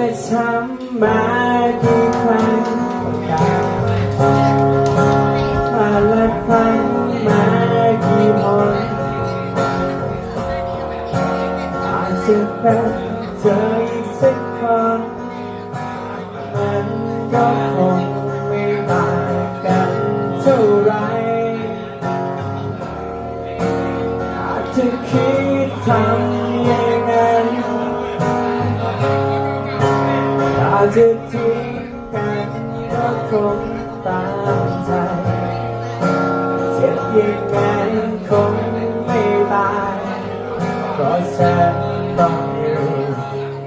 และช้ำมากี่ครั้งมาและครั้งมากี่หนอาจจะเป็นเธออีกสักคนมันก็คงไม่ต่างกันเท่าไรอาจจะคิดทำ จะทิ้งกันก็คงตามใจเจ็บยังไงคงไม่ตายเพราะฉันต้องอยู่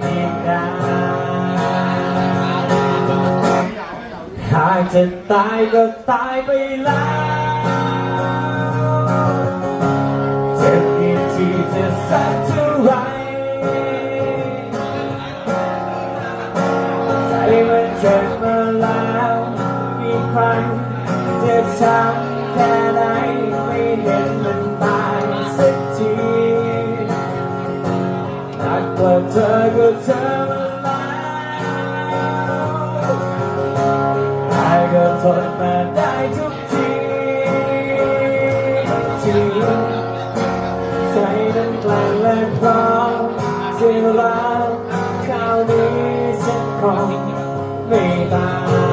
อีกนานหากจะตายก็ตายไปแล้ว มันเจ็บมาแล้วมีใครั้งเจ็บช้ำแค่ไหนไม่เห็นมันตายสักทีหากว่าเธอก็เจอมาแล้วได้ก็ทนมาได้ทุก ไม่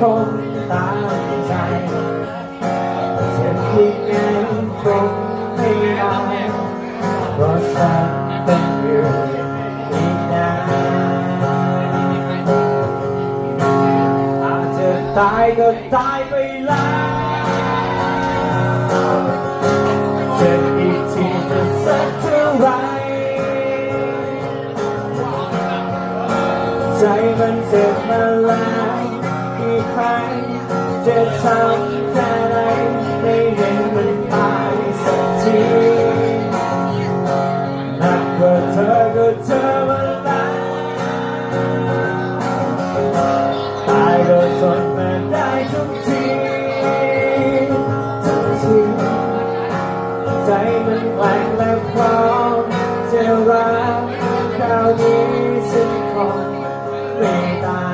คงตามใจเจ็บที่งั้นคงไม่เอาเพราะฉันต้องอยู่อีกนานอาจจะตายก็ตายไปแล้ว ใจมันเจ็บมาแล้วกี่ครั้งเจ็บช้ำแค่ไหนไม่เห็นมันตายสักทีนักว่าเธอก็เจอมาแล้วตายก็ทนมาได้ทุกทีทุกทีใจมันแกว่งและพร้อมจะรักคราวนี้ฉันคง ไม่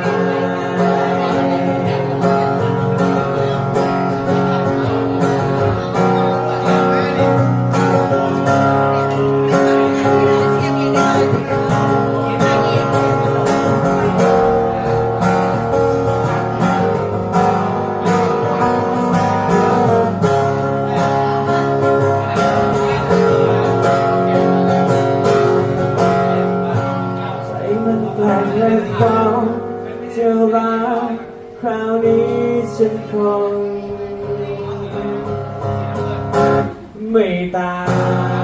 มันแกลับและพร้อมจะรักคราวนี้ฉันคง ไม่ตาย